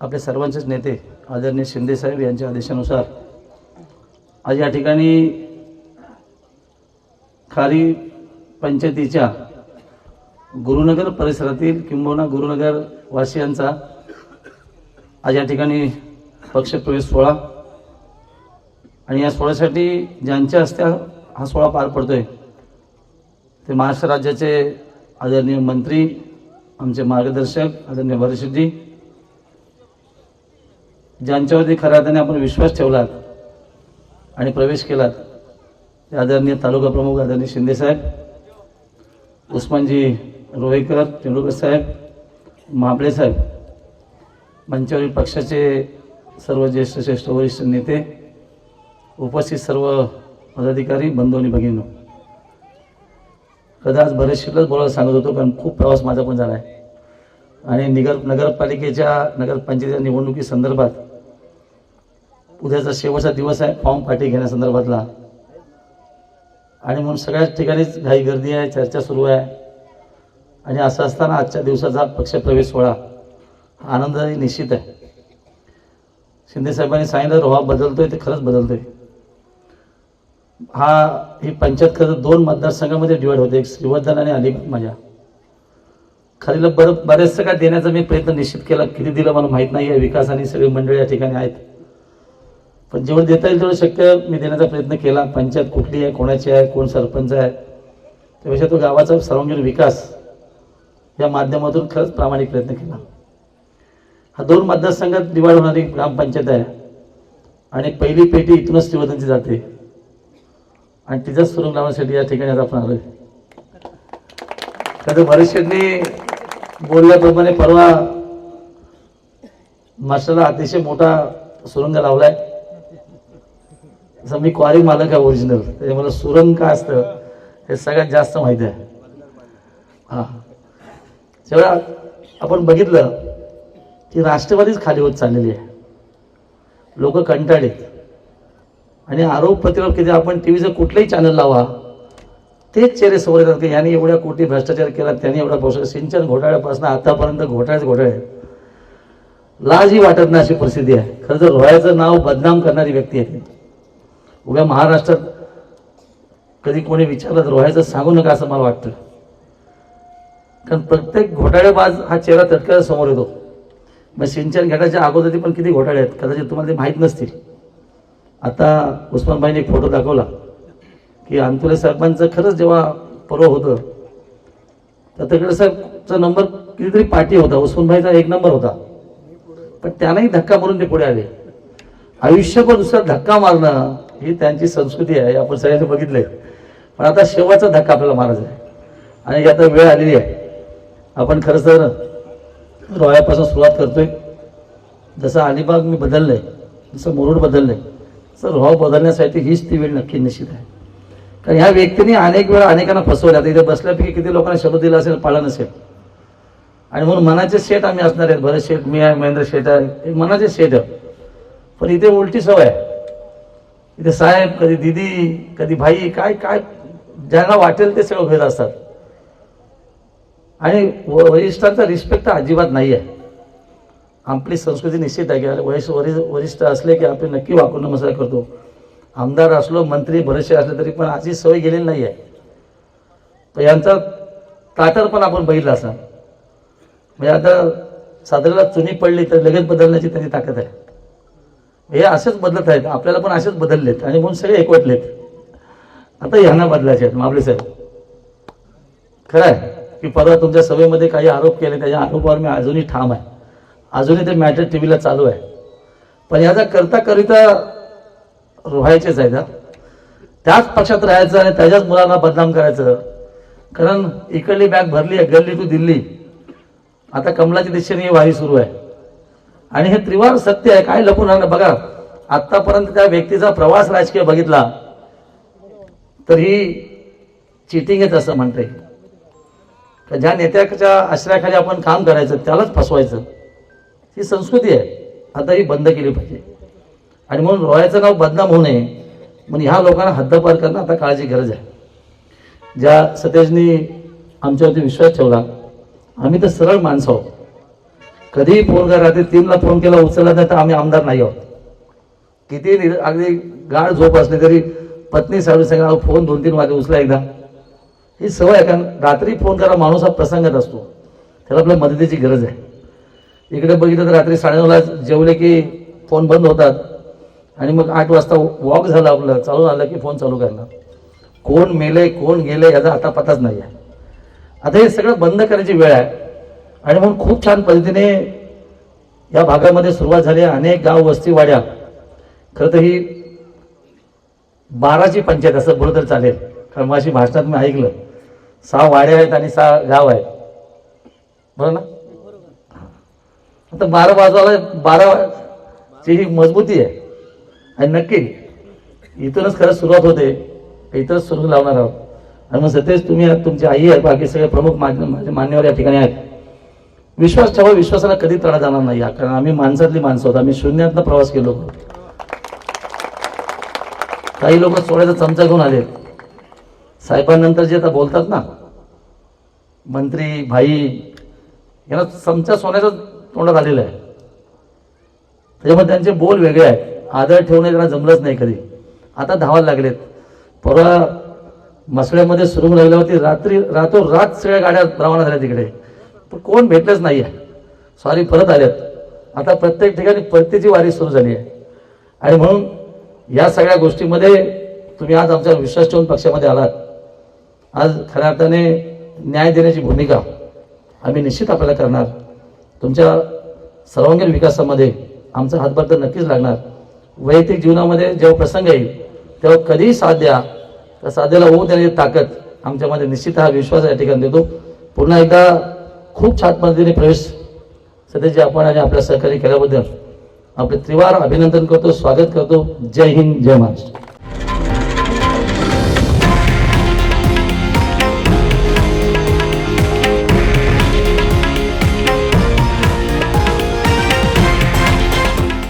आपले सर्वांचेच नेते आदरणीय शिंदेसाहेब यांच्या आदेशानुसार आज या ठिकाणी खारी पंचायतीच्या गुरुनगर परिसरातील किंबहुना गुरुनगर वासियांचा आज या ठिकाणी पक्षप्रवेश सोहळा. आणि या सोहळ्यासाठी ज्यांच्या हस्ते हा- सोहळा पार पडतोय ते महाराष्ट्र राज्याचे आदरणीय मंत्री आमचे मार्गदर्शक आदरणीय भरशेटजी ज्यांच्यावरती खऱ्या अर्थाने आपण विश्वास ठेवलात आणि प्रवेश केलात ते आदरणीय तालुका प्रमुख आदरणीय शिंदेसाहेब उस्मानजी रोहेकर तेंडुलकर साहेब महाबळे साहेब मंचावरील पक्षाचे सर्व ज्येष्ठ श्रेष्ठ वरिष्ठ नेते उपस्थित सर्व पदाधिकारी बंधू आणि भगिनी कदाच बरेच शिल्लक बोलायला सांगत होतो कारण खूप प्रवास माझा पण झाला आहे. आणि निगर नगरपालिकेच्या नगरपंचायतीच्या निवडणुकी संदर्भात उद्याचा शेवटचा दिवस आहे फॉर्म पाठी घेण्यासंदर्भातला. आणि म्हणून सगळ्याच ठिकाणीच घाई गर्दी आहे चर्चा सुरू आहे. आणि असं असताना आजच्या दिवसाचा पक्षप्रवेश सोहळा हा आनंदाने निश्चित आहे. शिंदेसाहेबांनी सांगितलं रोहा बदलतोय ते खरंच बदलतोय. हा ही पंचायत खरं दोन मतदारसंघामध्ये डिवाईड होते एक श्रीवर्धन आणि अलिबाग माझ्या. खालीला बरं बरेचसं काय देण्याचा मी प्रयत्न निश्चित केला. किती दिलं मला माहीत नाही. आहे विकास आणि सगळी मंडळी या ठिकाणी आहेत. पण जेवढं देता येईल तेवढं शक्य मी देण्याचा प्रयत्न केला. पंचायत कुठली आहे कोणाची आहे कोण सरपंच आहे. त्यापेक्षा तो गावाचा सर्वांगीण विकास या माध्यमातून खरंच प्रामाणिक प्रयत्न केला. हा दोन मतदारसंघात डिवाइड होणारी ग्रामपंचायत आहे. आणि पहिली पेटी इथूनच शिवधनची जाते. आणि तिचाच सुरू लावण्यासाठी या ठिकाणी आता आपण आलोय. तर बरेचशांनी बोलल्याप्रमाणे परवा मास्टरला अतिशय मोठा सुरंग लावलाय. जसं मी क्वारी मालक आहे ओरिजिनल त्याच्यामुळे सुरंग काय असतं हे सगळ्यात जास्त माहिती आहे. हा. जेव्हा आपण बघितलं की राष्ट्रवादीच खाली होत चाललेली आहे. लोक कंटाळलेत. आणि आरोप प्रतिरोप किती आपण टी व्हीचं कुठलंही चॅनल लावा तेच चेहरे समोर येतात की यांनी एवढ्या कोटी भ्रष्टाचार केला त्यांनी एवढा भ्रष्टाचार सिंचन घोटाळ्यापासून आतापर्यंत घोटाळेच घोटाळे आहेत. लाजही वाटत नाही अशी परिस्थिती आहे. खरं तर रोयाचं नाव बदनाम करणारी व्यक्ती आहे ती. उभ्या महाराष्ट्रात कधी कोणी विचारलं तर रोहायचं सांगू नका असं मला वाटतं. कारण प्रत्येक घोटाळेबाज हा चेहरा तटक्याला समोर येतो. मग सिंचन घाटाच्या अगोदर पण किती घोटाळे आहेत? कदाचित तुम्हाला ते माहीत नसतील. आता उस्मानबाईने एक फोटो दाखवला. की अंतुले साहेबांचं खरंच जेव्हा पर्व होतं तर तकडे साहेबचा नंबर कितीतरी पाठी होता उस्मानभाईचा एक नंबर होता. पण त्यांनाही धक्का मारून ते पुढे आले. आयुष्यभर दुसरा धक्का मारणं ही त्यांची संस्कृती आहे आपण सगळ्यांनी बघितलंय. पण आता शेवटचा धक्का आपल्याला मारायचा आहे. आणि यात आता वेळ आलेली आहे. आपण खरं तर रॉयापासून सुरुवात करतोय. जसं अलिबाग मी बदललंय जसं मुरुड बदललंय तसं रोहा बदलण्यासाठी हीच ती वेळ नक्की निश्चित आहे. कारण ह्या व्यक्तीने अनेक वेळा अनेकांना फसवलं. आता इथे बसल्यापैकी किती लोकांना शब्द दिला असेल पाळला नसेल. आणि म्हणून मनाचे शेठ आम्ही असणार आहेत. भरत शेठ मी आहे महेंद्र शेठ आहे. हे मनाचे शेठ आहे. पण इथे उलटी सवय आहे. इथे साहेब कधी दिदी कधी भाई काय काय ज्यांना वाटेल ते सगळं भेद असतात आणि व- वरिष्ठांचा रिस्पेक्ट अजिबात नाही आहे. आपली संस्कृती निश्चित आहे की अरे वरिष्ठ वरिष्ठ असले की आपण नक्की वाकून नमस्कार करतो. आमदार असलो मंत्री बरेचसे असले तरी पण अशी सवय गेलेली नाही आहे यांचा ताटर पण आपण बघितला असा म्हणजे आता साधारणला चुनी पडली तर लगेच बदलण्याची त्यांची ताकद आहे. हे असेच बदलत आहेत आपल्याला पण असेच बदललेत आणि म्हणून सगळे एकवटलेत. आता ह्यांना बदलायचे आहेत माबळे साहेब. खरं आहे की परवा तुमच्या सभेमध्ये काही आरोप केले त्याच्या आरोपावर मी अजूनही ठाम आहे. अजूनही ते मॅटर टी व्हीला चालू आहे. पण याचा करता करिता रोहायचेच आहे हा. त्याच पक्षात राहायचं आणि त्याच्याच मुलांना बदनाम करायचं. कारण इकडली बॅग भरली आहे गल्ली टू दिल्ली. आता कमलाच्या दिशेने ही वारी सुरू आहे. आणि हे त्रिवार सत्य आहे काय लपून राहणं बघा आतापर्यंत त्या व्यक्तीचा प्रवास राजकीय बघितला तर ही चिटिंग आहे असं म्हणता. येईल ज्या नेत्याच्या आश्रयाखाली आपण काम करायचं त्यालाच फसवायचं. ही संस्कृती आहे. आता ही बंद केली पाहिजे. आणि म्हणून रोयाचं नाव बदनाम होऊ नये. म्हणून ह्या लोकांना हद्दपार करणं आता काळाची गरज आहे. ज्या सतेजनी आमच्यावरती विश्वास ठेवला आम्ही तर सरळ माणसं आहोत. कधीही फोन करा रात्री तीनला फोन केला उचलला नाही तर आम्ही आमदार नाही आहोत. किती निर- अगदी गाढ झोप असली तरी पत्नी साहेब सांगा फोन दोन तीन वाजे उचला एकदा. ही सवय आहे कारण रात्री फोन करा माणूस हा प्रसंगात असतो. त्याला आपल्या मदतीची गरज आहे. इकडे बघितलं तर रात्री साडेनऊला जेवले की फोन बंद होतात. आणि मग आठ वाजता वॉक झालं आपलं चालू आलं की फोन चालू करणार कोण मेले कोण गेले याचा आता पताच नाही आहे आता हे सगळं बंद करायची वेळ आहे. आणि म्हणून खूप छान पद्धतीने या भागामध्ये सुरुवात झाली आहे. अनेक गाव वस्ती वाड्या. खरं तर ही बाराची पंचायत असं बरोबर तर चालेल. कारण माझी भाषणात मी ऐकलं. सहा वाड्या आहेत आणि सहा गाव आहेत. बरं ना? आता बारा बाजूला बारा ची ही मजबूती आहे. आणि नक्की इथूनच खरंच सुरुवात होते. इथंच सुरू लावणार आहोत. आणि मग सतेज तुम्ही तुमची आई आहे बाकी सगळे प्रमुख माझे म्हणजे मान्यवर या ठिकाणी आहेत. विश्वास ठेवा विश्वासाला कधी तडा जाणार नाही कारण आम्ही माणसातली माणसं आहोत. आम्ही शून्यातनं प्रवास केलो. काही लोक सोळ्याचा चमचा घेऊन आले. साहेबांनंतर जे आता बोलतात ना मंत्री भाई यांना चमचा सोन्याचा तोंडात आलेला आहे. त्याच्यामुळे त्यांचे बोल वेगळे आहेत. आदर ठेवणे त्यांना जमलंच नाही कधी. आता धावायला लागलेत. परवा मसळ्यामध्ये सुरू लागल्यावरती रात्री रातोरात सगळ्या गाड्या रवाना झाल्या तिकडे. पण कोण भेटलंच नाही आहे सॉरी परत आल्यात आता प्रत्येक ठिकाणी परतीची वारी सुरू झाली आहे. आणि म्हणून या सगळ्या गोष्टीमध्ये तुम्ही आज आमच्यावर विश्वास ठेवून पक्षामध्ये आलात. आज खऱ्या अर्थाने न्याय देण्याची भूमिका आम्ही निश्चित आपल्याला करणार. तुमच्या सर्वांगीण विकासामध्ये आमचा हातभार तर नक्कीच लागणार. वैयक्तिक जीवनामध्ये जेव्हा प्रसंग येईल तेव्हा कधीही साथ द्या. त्या साध्याला होऊ देण्याची ताकद आमच्यामध्ये निश्चित हा विश्वास या ठिकाणी देतो. पुन्हा एकदा खूप छान पद्धतीने प्रवेश सध्याचे आपण आणि आपल्या सहकार्य केल्याबद्दल आपले त्रिवार अभिनंदन करतो स्वागत करतो. जय हिंद जय महाराष्ट्र.